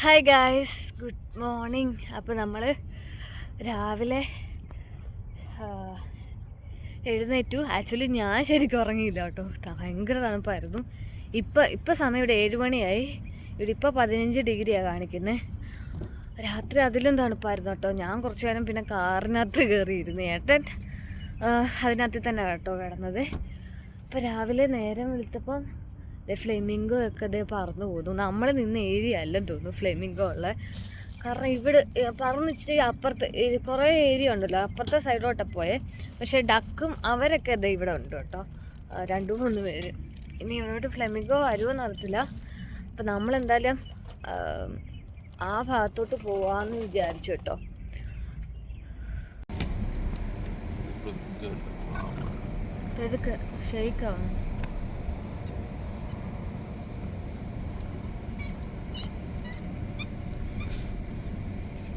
Hi guys good morning അപ്പോൾ നമ്മൾ രാവിലെ എഴുന്നേറ്റു. ആക്ച്വലി ഞാൻ ശരിക്കും ഉറങ്ങിയില്ല കേട്ടോ. ഭയങ്കര തണുപ്പായിരുന്നു. ഇപ്പം ഇപ്പം സമയം ഇവിടെ ഏഴ് മണിയായി. ഇവിടെ ഇപ്പോൾ പതിനഞ്ച് ഡിഗ്രിയാണ് കാണിക്കുന്നത് രാത്രി അതിലും തണുപ്പായിരുന്നു കേട്ടോ. ഞാൻ കുറച്ച് നേരം പിന്നെ കാറിനകത്ത് കയറിയിരുന്നു ഏട്ടൻ അതിനകത്ത് തന്നെ കേട്ടോ കിടന്നത്. അപ്പോൾ രാവിലെ നേരം വെളുത്തപ്പം ദേ ഫ്ലെമിംഗോ ഒക്കെ ദേ പറന്നു പോകുന്നു നമ്മൾ നിന്ന് ഏരിയ അല്ലെന്ന് തോന്നുന്നു ഫ്ലെമിംഗോ ഉള്ള. കാരണം ഇവിടെ പറന്ന് ഇച്ചിരി അപ്പുറത്ത് കുറേ ഏരിയ ഉണ്ടല്ലോ. അപ്പുറത്തെ സൈഡിലോട്ടാണ് പോയേ. പക്ഷേ ഡക്കും അവരൊക്കെ ദേ ഇവിടെ ഉണ്ട് കേട്ടോ. രണ്ടു മൂന്ന് പേര്. ഇനി ഇവിടോട്ട് ഫ്ലെമിംഗോ വരുമോ അറിയത്തില്ല. അപ്പം നമ്മളെന്തായാലും ആ, ആ ഭാഗത്തോട്ട് പോവാന്ന് വിചാരിച്ചു കേട്ടോ. ഷെയ്ക്കാവുന്നു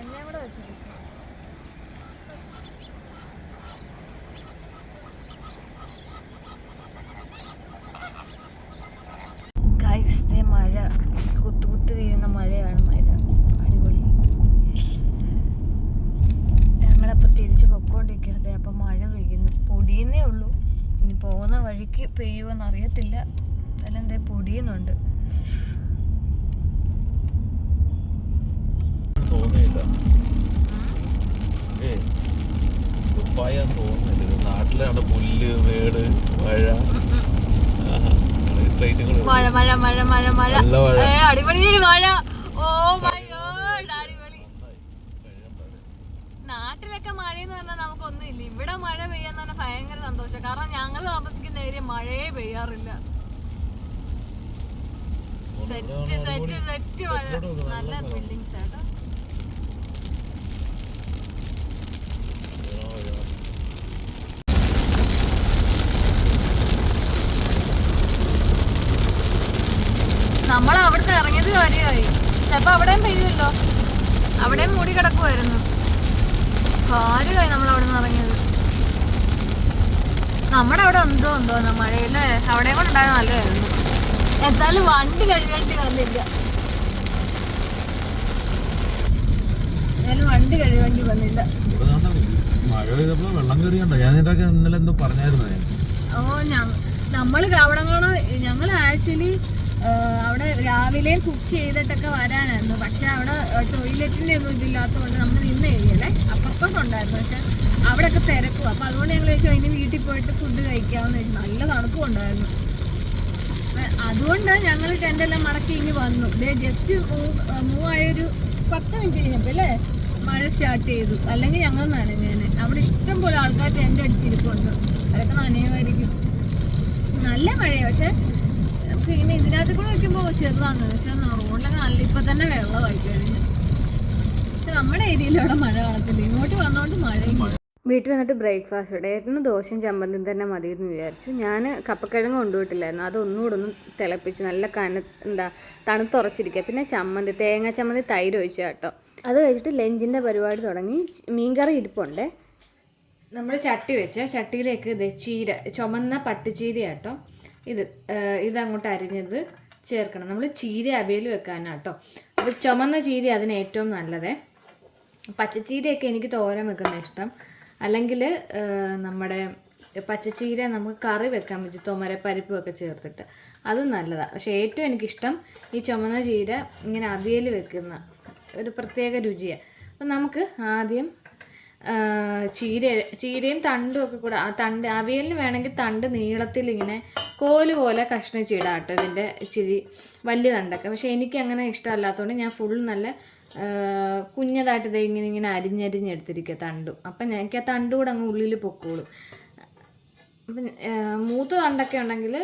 എന്നെ കൂടെ വെച്ചു ഗൈസ് ദേ മഴ കുത്തു വീഴുന്ന മഴയാണ് മഴ. അടിപൊളി. ഞങ്ങളപ്പോൾ തിരിച്ച് പൊക്കോണ്ടിരിക്കുക അതെ അപ്പം മഴ പെയ്യുന്നു. പൊടിയുന്നേ ഉള്ളൂ. ഇനി പോകുന്ന വഴിക്ക് പെയ്യുമെന്ന് അറിയത്തില്ല. എന്തേ പൊടിയുന്നുണ്ട്. തോന്നിയില്ല. ഏ തോന്നുന്നില്ല നാട്ടിലാണ് പുല്ല് വേട് മഴ. സ്ട്രൈറ്റുകൾ മഴ മഴ മഴ മഴ മഴ. നല്ല മഴ. അടിപൊളി മഴ. ഓ മൈ ഗോഡ് അടിപൊളി. നാട്ടിലൊക്കെ മഴയെന്ന് പറഞ്ഞാൽ നമുക്കൊന്നും ഇല്ല. ഇവിടെ മഴ പെയ്യാന്ന് പറഞ്ഞാൽ ഭയങ്കര സന്തോഷം. കാരണം ഞങ്ങൾ താമസിക്കുന്ന ഏരിയ മഴയെ പെയ്യാറില്ല. സെറ്റ് സെറ്റ് സെറ്റ് മഴ. നല്ല ബിൽഡിങ്സ് കേട്ടോ. അവിടുത്തെ ഇറങ്ങിയത് കാര്യമായി. ചിലപ്പോ അവിടെയും പെയ്യുമല്ലോ. അവിടെയും മൂടി കിടക്കുമായിരുന്നു കാര്യമായി നമ്മൾ അവിടെ നിന്ന് ഇറങ്ങിയത്. നമ്മുടെ അവിടെ ഉണ്ടോ എന്തോ മഴയിൽ അവിടെ കൂടെ ഉണ്ടായത് നല്ലതായിരുന്നു. എന്തായാലും വണ്ടി കഴുകേണ്ടി വന്നില്ല. എന്തായാലും വണ്ടി കഴുകേണ്ടി വന്നില്ല. മഴ പെയ്തപ്പോ വെള്ളം കയറിയുണ്ടോ ഞാൻ നിന്റെ ഇന്നലെ എന്തോ പറഞ്ഞായിരുന്നു. ഓ നമ്മൾ അവിടെ ഞങ്ങൾ ആക്ച്വലി അവിടെ രാവിലെ കുക്ക് ചെയ്തിട്ടൊക്കെ വരാനായിരുന്നു. പക്ഷെ അവിടെ ടോയ്ലറ്റിന്റെ ഒന്നും ഇതില്ലാത്തതുകൊണ്ട് നമ്മൾ നിന്ന ഏരിയല്ലേ അപ്പുറത്തോട്ടുണ്ടായിരുന്നു പക്ഷെ അവിടെയൊക്കെ തിരക്കും. അപ്പൊ അതുകൊണ്ട് ഞങ്ങൾ ചോദിച്ചു ഇനി വീട്ടിൽ പോയിട്ട് ഫുഡ് കഴിക്കാമെന്ന് ചോദിച്ചു. നല്ല തണുപ്പും ഉണ്ടായിരുന്നു. അതുകൊണ്ട് ഞങ്ങൾ ടെന്റെല്ലാം മടക്കി ഇനി വന്നു. ജസ്റ്റ് മൂവ് മൂവ് ആയൊരു പത്ത് മിനിറ്റ് കഴിഞ്ഞപ്പോൾ അല്ലേ മഴ സ്റ്റാർട്ട് ചെയ്തു. അല്ലെങ്കിൽ ഞങ്ങൾ നനഞ്ഞേനെ. അവിടെ ഇഷ്ടം പോലെ ആൾക്കാർ ടെന്റ് അടിച്ചിരിപ്പുണ്ട്. അതൊക്കെ നനയുമായിരിക്കും. നല്ല മഴയാണ് പക്ഷെ ഇങ്ങനെ ഇതിനകത്ത് കൂടെ വെക്കുമ്പോൾ ചെറുതാണ്. പക്ഷെ റോഡിലൊക്കെ നല്ല ഇപ്പം തന്നെ വെള്ളമായി കഴിഞ്ഞു പക്ഷെ നമ്മുടെ ഏരിയയിൽ അവിടെ മഴ കാണത്തില്ല. ഇങ്ങോട്ട് വന്നോണ്ട് മഴയും വീട്ടിൽ വന്നിട്ട് ബ്രേക്ക്ഫാസ്റ്റ് ഇടയായിരുന്നു ദോശയും ചമ്മന്തിയും തന്നെ മതി എന്ന് വിചാരിച്ചു. ഞാൻ കപ്പക്കിഴങ്ങ് കൊണ്ടുപോയിട്ടില്ലായിരുന്നു അതൊന്നുകൂടെ ഒന്ന് തിളപ്പിച്ച്. നല്ല കന എന്താ തണുത്തുറച്ചിരിക്കുക. പിന്നെ ചമ്മന്തി തേങ്ങ ചമ്മന്തി തൈര് ഒഴിച്ചു കേട്ടോ. അത് കഴിച്ചിട്ട് ലഞ്ചിന്റെ പരിപാടി തുടങ്ങി. മീൻകറി ഇരിപ്പുണ്ട്. നമ്മൾ ചട്ടി വെച്ച്. ചട്ടിയിലേക്ക് ഇത് ചീര ചുമന്ന പട്ടുചീര കേട്ടോ. ഇത് ഇതങ്ങോട്ട് അരിഞ്ഞത് ചേർക്കണം. നമ്മൾ ചീര അവയിൽ വെക്കാനാണ് കേട്ടോ അപ്പോൾ ചുമന്ന ചീര അതിന് ഏറ്റവും നല്ലതേ. പച്ചച്ചീരയൊക്കെ എനിക്ക് തോരൻ വെക്കുന്ന ഇഷ്ടം. അല്ലെങ്കിൽ നമ്മുടെ പച്ചച്ചീര നമുക്ക് കറി വെക്കാൻ പറ്റും. തോമര പരിപ്പും ഒക്കെ ചേർത്തിട്ട്. അതും നല്ലതാണ് പക്ഷേ ഏറ്റവും എനിക്കിഷ്ടം ഈ ചുമന്ന ചീര ഇങ്ങനെ അവിയൽ വെക്കുന്ന ഒരു പ്രത്യേക രുചിയാണ് അപ്പം നമുക്ക് ആദ്യം ചീര ചീരയും തണ്ടും ഒക്കെ കൂടെ ആ തണ്ട് അവിയലിന് വേണമെങ്കിൽ തണ്ട് നീളത്തിൽ ഇങ്ങനെ കോൽ പോലെ കഷ്ണിച്ച് ഇടാം കേട്ടോ ഇതിന്റെ ഇച്ചിരി വലിയ തണ്ടൊക്കെ. പക്ഷേ എനിക്ക് അങ്ങനെ ഇഷ്ടമല്ലാത്തതുകൊണ്ട് ഞാൻ ഫുൾ നല്ല കുഞ്ഞതായിട്ട് ഇത് ഇങ്ങനെ ഇങ്ങനെ അരിഞ്ഞരിഞ്ഞെടുത്തിരിക്കുക തണ്ടും. അപ്പം എനിക്ക് ആ തണ്ട് കൂടെ അങ്ങ് ഉള്ളിൽ പൊക്കോളും. അപ്പം മൂത്ത തണ്ടൊക്കെ ഉണ്ടെങ്കിൽ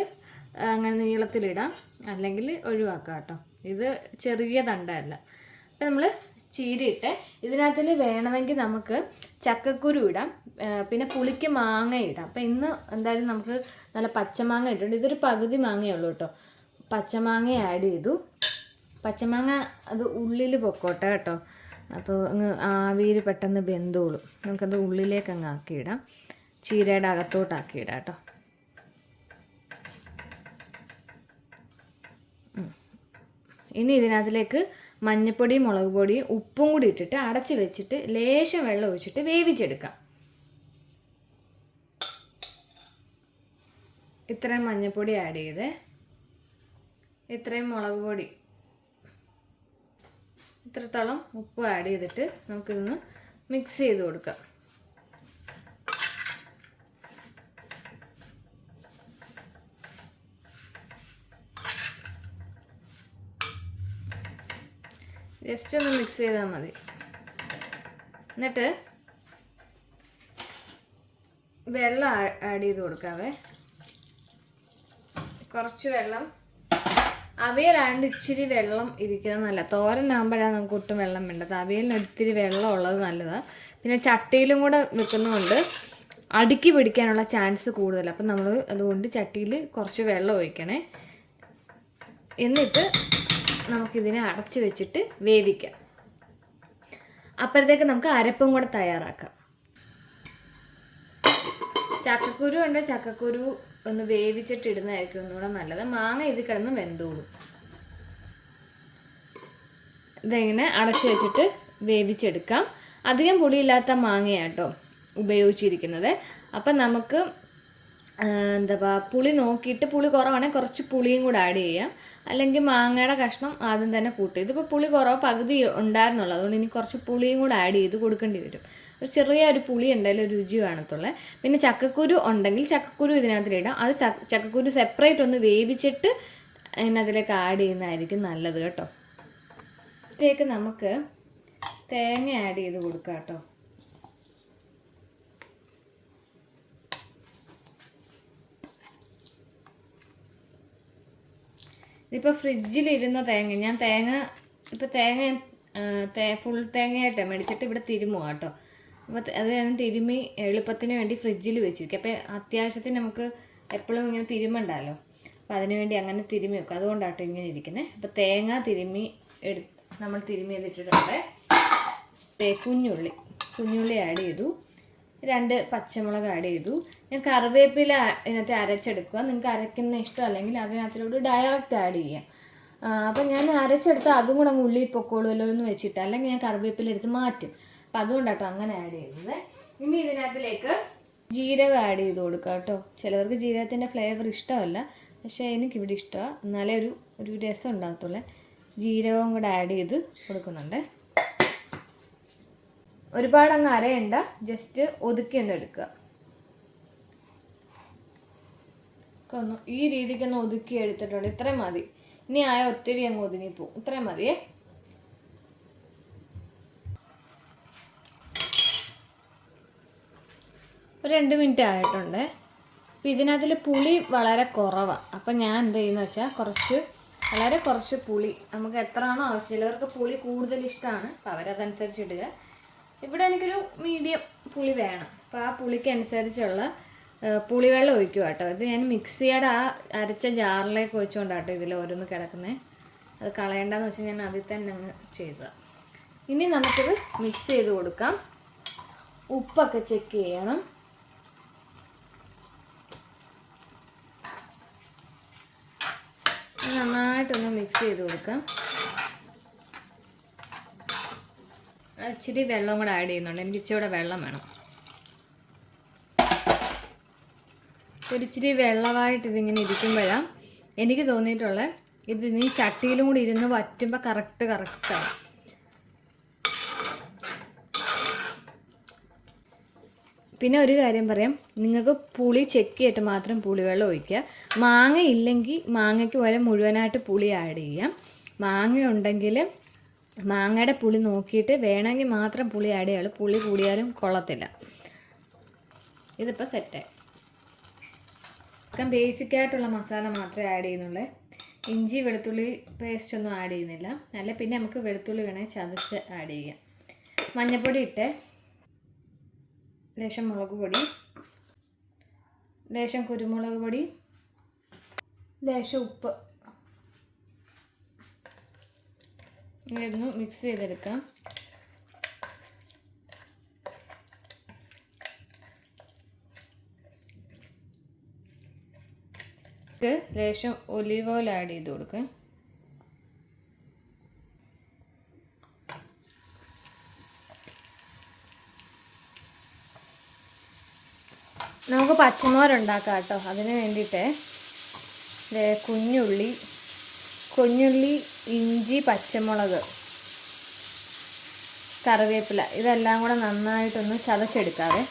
അങ്ങനെ നീളത്തിലിടാം. അല്ലെങ്കിൽ ഒഴിവാക്കാം കേട്ടോ. ഇത് ചെറിയ തണ്ടല്ല. അപ്പം നമ്മൾ ചീരയിട്ട് ഇതിനകത്തിൽ വേണമെങ്കിൽ നമുക്ക് ചക്കക്കുരു ഇടാം പിന്നെ പുളിക്ക് മാങ്ങ ഇടാം. അപ്പം ഇന്ന് എന്തായാലും നമുക്ക് നല്ല പച്ചമാങ്ങ ഇട്ടിട്ടുണ്ട് ഇതൊരു പകുതി മാങ്ങയേ ഉള്ളൂ കേട്ടോ. പച്ചമാങ്ങ ആഡ് ചെയ്തു. പച്ചമാങ്ങ അത് ഉള്ളിൽ പൊക്കോട്ടെ കേട്ടോ. അപ്പോൾ അങ്ങ് ആവിയിൽ പെട്ടെന്ന് വെന്തോളും. നമുക്കത് ഉള്ളിലേക്ക് അങ്ങ് ആക്കിയിടാം. ചീരയുടെ അകത്തോട്ടാക്കിയിടാം കേട്ടോ. ഇനി ഇതിനകത്തിലേക്ക് മഞ്ഞപ്പൊടിയും മുളക് പൊടിയും ഉപ്പും കൂടി ഇട്ടിട്ട് അടച്ച് വെച്ചിട്ട് ലേശം വെള്ളം ഒഴിച്ചിട്ട് വേവിച്ചെടുക്കാം. ഇത്രയും മഞ്ഞൾപ്പൊടി ആഡ് ചെയ്ത്. ഇത്രയും മുളക് പൊടി ഇത്രത്തോളം ഉപ്പ് ആഡ് ചെയ്തിട്ട് നമുക്കിതൊന്ന് മിക്സ് ചെയ്ത് കൊടുക്കാം. ജസ്റ്റ് ഒന്ന് മിക്സ് ചെയ്താൽ മതി. എന്നിട്ട് വെള്ളം ആഡ് ചെയ്ത് കൊടുക്കാവേ. കുറച്ച് വെള്ളം. അവയിലാണ്ട് ഇച്ചിരി വെള്ളം ഇരിക്കുന്നത് നല്ല തോരനാകുമ്പോഴാണ് നമുക്ക് ഒട്ടും വെള്ളം വേണ്ടത്. അവിയലിന് ഒത്തിരി വെള്ളം ഉള്ളത് നല്ലതാണ് പിന്നെ ചട്ടിയിലും കൂടെ വെക്കുന്നതുകൊണ്ട് അടുക്കി പിടിക്കാനുള്ള ചാൻസ് കൂടുതലാണ് അപ്പം നമ്മൾ അതുകൊണ്ട് ചട്ടിയിൽ കുറച്ച് വെള്ളം ഒഴിക്കണേ. എന്നിട്ട് നമുക്കിതിനെ അടച്ച് വെച്ചിട്ട് വേവിക്കാം. അപ്പോഴത്തേക്ക് നമുക്ക് അരപ്പും കൂടെ തയ്യാറാക്കാം. ചക്കക്കുരു ഉണ്ട്. ചക്കക്കുരു ഒന്ന് വേവിച്ചിട്ട് ഇടുന്നതായിരിക്കും ഒന്നുകൂടെ നല്ലത്. മാങ്ങ ഇത് കിടന്ന് വെന്തോളും. ഇതെങ്ങനെ അടച്ച് വെച്ചിട്ട് വേവിച്ചെടുക്കാം. അധികം പുളിയില്ലാത്ത മാങ്ങയാട്ടോ ഉപയോഗിച്ചിരിക്കുന്നത്. അപ്പം നമുക്ക് എന്താ പുളി നോക്കിയിട്ട് പുളി കുറവാണെങ്കിൽ കുറച്ച് പുളിയും കൂടെ ആഡ് ചെയ്യാം. അല്ലെങ്കിൽ മാങ്ങയുടെ കഷ്ണം ആദ്യം തന്നെ കൂട്ടി ഇതിപ്പോൾ പുളി കുറവ് പകുതി ഉണ്ടായിരുന്നുള്ളൂ. അതുകൊണ്ട് ഇനി കുറച്ച് പുളിയും കൂടെ ആഡ് ചെയ്ത് കൊടുക്കേണ്ടി വരും. ഒരു ചെറിയ ഒരു പുളി എന്തായാലും ഒരു രുചി കാണത്തുള്ളേ. പിന്നെ ചക്കക്കുരു ഉണ്ടെങ്കിൽ ചക്കക്കുരു ഇതിനകത്തിലിടാം അത് ചക്കക്കുരു സെപ്പറേറ്റ് ഒന്ന് വേവിച്ചിട്ട് അതിനകത്തിലേക്ക് ആഡ് ചെയ്യുന്നതായിരിക്കും നല്ലത് കേട്ടോ. ഇതിലേക്ക് നമുക്ക് തേങ്ങ ആഡ് ചെയ്ത് കൊടുക്കാം കേട്ടോ. ഇതിപ്പോൾ ഫ്രിഡ്ജിലിരുന്ന തേങ്ങ ഞാൻ തേങ്ങ ഇപ്പോൾ തേങ്ങ തേ ഫുൾ തേങ്ങയായിട്ട് മേടിച്ചിട്ട് ഇവിടെ തിരുമുക കേട്ടോ. അപ്പോൾ അത് ഞാൻ തിരുമ്മി എളുപ്പത്തിന് വേണ്ടി ഫ്രിഡ്ജിൽ വെച്ചിരിക്കും. അപ്പോൾ അത്യാവശ്യത്തിന് നമുക്ക് എപ്പോഴും ഇങ്ങനെ തിരുമണ്ടല്ലോ. അപ്പോൾ അതിന് വേണ്ടി അങ്ങനെ തിരുമ്മി വെക്കും. അതുകൊണ്ടാട്ടോ ഇങ്ങനെ ഇരിക്കുന്നത് അപ്പോൾ തേങ്ങ തിരുമ്മി എടു നമ്മൾ തിരുമ്മി ചെയ്തിട്ടുണ്ട് ദേ കുഞ്ഞുള്ളി. കുഞ്ഞുള്ളി ആഡ് ചെയ്തു. രണ്ട് പച്ചമുളക് ആഡ് ചെയ്തു. ഞാൻ കറിവേപ്പില ഇതിനകത്ത് അരച്ചെടുക്കുക. നിങ്ങൾക്ക് അരയ്ക്കുന്ന ഇഷ്ടം അല്ലെങ്കിൽ അതിനകത്തിലൂടെ ഡയറക്റ്റ് ആഡ് ചെയ്യാം. അപ്പം ഞാൻ അരച്ചെടുത്ത് അതും കൂടെ അങ്ങ് ഉള്ളിൽ പൊക്കോളുമല്ലോ എന്ന് വെച്ചിട്ട് അല്ലെങ്കിൽ ഞാൻ കറിവേപ്പില എടുത്ത് മാറ്റും. അപ്പം അതുകൊണ്ടാട്ടോ അങ്ങനെ ആഡ് ചെയ്യുന്നത് ഇനി ഇതിനകത്തിലേക്ക് ജീരകം ആഡ് ചെയ്ത് കൊടുക്കുക കേട്ടോ. ചിലവർക്ക് ജീരകത്തിന്റെ ഫ്ലേവർ ഇഷ്ടമല്ല. പക്ഷേ എനിക്കിവിടെ ഇഷ്ടമാണ് എന്നാലേ ഒരു ഒരു രസം ഉണ്ടാകത്തുള്ളേ. ജീരകവും കൂടെ ആഡ് ചെയ്ത് കൊടുക്കുന്നുണ്ട്. ഒരുപാട് അങ്ങ് അരയണ്ട. ജസ്റ്റ് ഒതുക്കി ഒന്ന് എടുക്കുക ഒക്കെ ഒന്ന് ഈ രീതിക്ക് ഒന്ന് ഒതുക്കി എടുത്തിട്ടുണ്ട്. ഇത്രയും മതി. ഇനി ആയ ഒത്തിരി അങ്ങ് ഒതുങ്ങി പോകും ഇത്രയും മതിയേ ഒരു രണ്ട് മിനിറ്റ് ആയിട്ടുണ്ട്. അപ്പം ഇതിനകത്തിൽ പുളി വളരെ കുറവാണ് അപ്പം ഞാൻ എന്ത് ചെയ്യുന്ന വെച്ചാൽ കുറച്ച് വളരെ കുറച്ച് പുളി. നമുക്ക് എത്രയാണോ ആവശ്യം. ചിലവർക്ക് പുളി കൂടുതൽ ഇഷ്ടമാണ്. അപ്പോൾ അവരതനുസരിച്ച് ഇടുക. ഇവിടെ എനിക്കൊരു മീഡിയം പുളി വേണം. അപ്പോൾ ആ പുളിക്ക് അനുസരിച്ചുള്ള ആ, പുളിവെള്ളം ഒഴിക്കുക കേട്ടോ. ഇത് ഞാൻ മിക്സിയുടെ ആ അരച്ച ജാറിലേക്ക് ഒഴിച്ചുകൊണ്ടാട്ടോ ഇതിൽ ഓരോന്ന് കിടക്കുന്നത് അത് കളയേണ്ടെന്ന് വെച്ചാൽ ഞാൻ അതിൽ തന്നെ അങ്ങ് ചെയ്തതാണ് ഇനി നമുക്കിത് മിക്സ് ചെയ്ത് കൊടുക്കാം. ഉപ്പൊക്കെ ചെക്ക് ചെയ്യണം. നന്നായിട്ടൊന്ന് മിക്സ് ചെയ്ത് കൊടുക്കാം. ഇച്ചിരി വെള്ളം കൂടെ ആഡ് ചെയ്യുന്നുണ്ട്. എനിക്ക് ഇച്ചിരി വെള്ളം വേണം. ഒരു ഇച്ചിരി വെള്ളമായിട്ട് ഇതിങ്ങനെ ഇരിക്കുമ്പോഴാണ് എനിക്ക് തോന്നിയിട്ടുള്ള ഇത് ഇനി ചട്ടിയിലും കൂടി ഇരുന്ന് വറ്റുമ്പോൾ കറക്റ്റ് കറക്റ്റാണ് പിന്നെ ഒരു കാര്യം പറയാം. നിങ്ങൾക്ക് പുളി ചെക്ക് ചെയ്തിട്ട് മാത്രം പുളിവെള്ളം ഒഴിക്കുക. മാങ്ങ ഇല്ലെങ്കിൽ മാങ്ങയ്ക്ക് പകരം മുഴുവനായിട്ട് പുളി ആഡ് ചെയ്യാം. മാങ്ങ ഉണ്ടെങ്കിൽ മാങ്ങയുടെ പുളി നോക്കിയിട്ട് വേണമെങ്കിൽ മാത്രം പുളി ആഡ് ചെയ്യുള്ളൂ പുളി കൂടിയാലും കൊള്ളത്തില്ല. ഇതിപ്പോൾ സെറ്റായി ചിക്കൻ ബേസിക് ആയിട്ടുള്ള മസാല മാത്രമേ ആഡ് ചെയ്യുന്നുള്ളൂ. ഇഞ്ചി വെളുത്തുള്ളി പേസ്റ്റ് ഒന്നും ആഡ് ചെയ്യുന്നില്ല. അല്ല പിന്നെ നമുക്ക് വെളുത്തുള്ളി വേണേൽ ചതച്ച് ആഡ് ചെയ്യാം. മഞ്ഞൾപ്പൊടി ഇട്ട് ലേശം മുളക് പൊടി ലേശം കുരുമുളക് പൊടി ലേശം ഉപ്പ്. ഇതൊന്ന് മിക്സ് ചെയ്തെടുക്കാം. ലേശം ഒലിവ് ഓയിൽ ആഡ് ചെയ്ത് കൊടുക്കുക നമുക്ക് പച്ചമോരുണ്ടാക്കാം കേട്ടോ. അതിന് വേണ്ടിയിട്ട് കുഞ്ഞുള്ളി കുഞ്ഞുള്ളി ഇഞ്ചി പച്ചമുളക് കറിവേപ്പില ഇതെല്ലാം കൂടെ നന്നായിട്ടൊന്ന് ചതച്ചെടുക്കാവേ.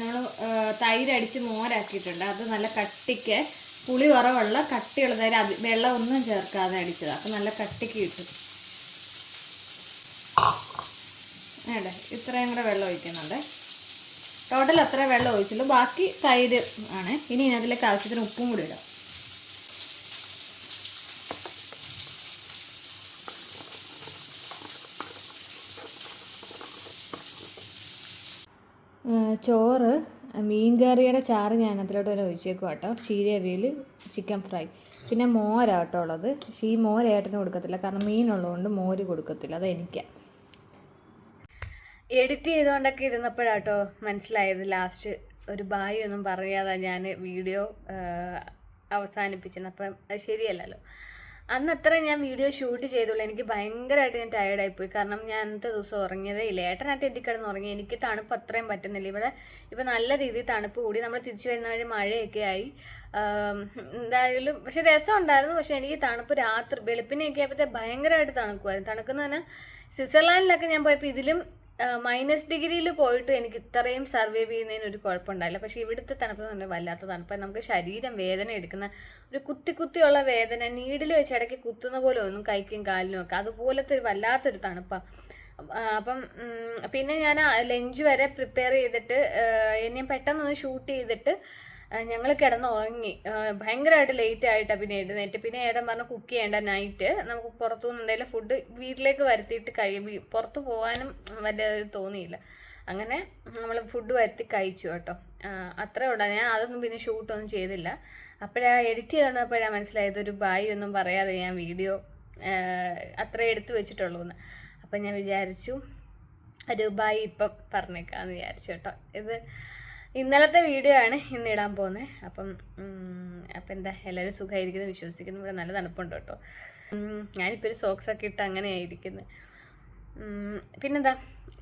നമ്മൾ തൈരടിച്ച് മോരാക്കിയിട്ടുണ്ട്. അത് നല്ല കട്ടിക്ക് പുളി കുറവുള്ള കട്ടിയുള്ള തൈര് അത് വെള്ളമൊന്നും ചേർക്കാതെ അടിച്ചത്. അപ്പം നല്ല കട്ടിക്ക് കിട്ടും. വേണ്ടേ ഇത്രയും കൂടെ വെള്ളം ഒഴിക്കുന്നുണ്ട്. ടോട്ടൽ അത്ര വെള്ളം ഒഴിച്ചുള്ളൂ. ബാക്കി തൈര് ആണ്. ഇനി ഇതിലേക്ക് ആവശ്യത്തിന് ഉപ്പും കൂടി ഇടാം. ചോറ് മീൻ കറിയുടെ ചാറ് ഞാൻ അതിലോട്ട് തന്നെ ഒഴിച്ചേക്കും കേട്ടോ. ചീരവിയിൽ ചിക്കൻ ഫ്രൈ പിന്നെ മോരാട്ടോ ഉള്ളത്. പക്ഷേ ഈ മോര ഏട്ടന് കൊടുക്കത്തില്ല. കാരണം മീനുള്ളതുകൊണ്ട് മോര് കൊടുക്കത്തില്ല. അത് എനിക്കാണ് എഡിറ്റ് ചെയ്തുകൊണ്ടൊക്കെ ഇരുന്നപ്പോഴാട്ടോ മനസ്സിലായത്. ലാസ്റ്റ് ഒരു ബായി ഒന്നും പറയാതെ ഞാൻ വീഡിയോ അവസാനിപ്പിച്ചത് അപ്പം അത് ശരിയല്ലല്ലോ. അന്ന് അത്ര ഞാൻ വീഡിയോ ഷൂട്ട് ചെയ്തുള്ളൂ. എനിക്ക് ഭയങ്കരമായിട്ട് ഞാൻ ടയേർഡായി പോയി കാരണം ഞാൻ അന്നത്തെ ദിവസം ഉറങ്ങിയതേ ഇല്ല. ഏട്ടനായിട്ട് എത്തി കിടന്ന് ഉറങ്ങി എനിക്ക് തണുപ്പ് അത്രയും പറ്റുന്നില്ല. ഇവിടെ ഇപ്പം നല്ല രീതിയിൽ തണുപ്പ് കൂടി. നമ്മൾ തിരിച്ചു വരുന്ന വഴി മഴയൊക്കെ ആയി. എന്തായാലും പക്ഷെ രസമുണ്ടായിരുന്നു. പക്ഷെ എനിക്ക് തണുപ്പ് രാത്രി വെളുപ്പിനെയൊക്കെ ആയപ്പോഴത്തെ ഭയങ്കരമായിട്ട് തണുക്കുമായിരുന്നു തണുക്കുന്ന തന്നെ സ്വിറ്റ്സർലാൻഡിലൊക്കെ ഞാൻ പോയപ്പോൾ ഇതിലും മൈനസ് ഡിഗ്രിയിൽ പോയിട്ട് എനിക്ക് ഇത്രയും സർവൈവ് ചെയ്യുന്നതിന് ഒരു കുഴപ്പമുണ്ടായില്ല. പക്ഷേ ഇവിടുത്തെ തണുപ്പ് എന്ന് പറഞ്ഞാൽ വല്ലാത്ത തണുപ്പ്. നമുക്ക് ശരീരം വേദന എടുക്കുന്ന ഒരു കുത്തി കുത്തിയുള്ള വേദന നീഡിൽ വെച്ച് ഇടയ്ക്ക് കുത്തുന്ന പോലെ ഒന്നും കൈക്കും കാലിനും ഒക്കെ. അതുപോലത്തെ ഒരു വല്ലാത്തൊരു തണുപ്പാണ് അപ്പം പിന്നെ ഞാൻ ലഞ്ച് വരെ പ്രിപ്പയർ ചെയ്തിട്ട് എന്നെ പെട്ടെന്നൊന്ന് ഷൂട്ട് ചെയ്തിട്ട് ഞങ്ങൾ കിടന്ന് ഉറങ്ങി ഭയങ്കരമായിട്ട് ലേറ്റ് ആയിട്ടാണ് പിന്നെ എഴുന്നേറ്റ്. പിന്നെ ഏട്ടൻ പറഞ്ഞു കുക്ക് ചെയ്യേണ്ട നൈറ്റ് നമുക്ക് പുറത്തുനിന്ന് എന്തെങ്കിലും ഫുഡ് വീട്ടിലേക്ക് വരുത്തിയിട്ട് കഴിയും വീ- പുറത്ത് പോകാനും വലിയ തോന്നിയില്ല. അങ്ങനെ നമ്മൾ ഫുഡ് വരുത്തി കഴിച്ചു കേട്ടോ. അത്രേ ഉള്ളൂ. ഞാൻ അതൊന്നും പിന്നെ ഷൂട്ടൊന്നും ചെയ്തില്ല. അപ്പോഴാ എഡിറ്റ് ചെയ്ത് തന്നപ്പോഴാണ് മനസ്സിലായത് ഒരു ബായി ഒന്നും പറയാതെ ഞാൻ വീഡിയോ അത്രേ എടുത്തു വെച്ചിട്ടുള്ളൂ എന്ന്. അപ്പം ഞാൻ വിചാരിച്ചു ഒരു ബായി ഇപ്പം പറഞ്ഞേക്കാന്ന് വിചാരിച്ചു കേട്ടോ. ഇത് ഇന്നലത്തെ വീഡിയോ ആണ് ഇന്ന് ഇടാൻ പോകുന്നത് അപ്പം അപ്പം എന്താ എല്ലാവരും സുഖമായിരിക്കുന്നു വിശ്വസിക്കുന്നു. ഇവിടെ നല്ല തണുപ്പുണ്ട് കേട്ടോ. ഞാനിപ്പോൾ ഒരു സോക്സ് ഒക്കെ ഇട്ട് അങ്ങനെയായിരിക്കുന്നത് പിന്നെന്താ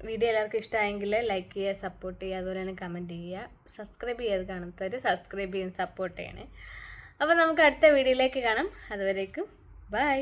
വീഡിയോ എല്ലാവർക്കും ഇഷ്ടമായെങ്കിൽ ലൈക്ക് ചെയ്യുക സപ്പോർട്ട് ചെയ്യുക അതുപോലെ തന്നെ കമന്റ് ചെയ്യുക. സബ്സ്ക്രൈബ് ചെയ്യാതെ കാണുന്നവർ സബ്സ്ക്രൈബ് ചെയ്യാൻ സപ്പോർട്ട് ചെയ്യണേ. അപ്പോൾ നമുക്ക് അടുത്ത വീഡിയോയിലേക്ക് കാണാം. അതുവരേക്കും ബൈ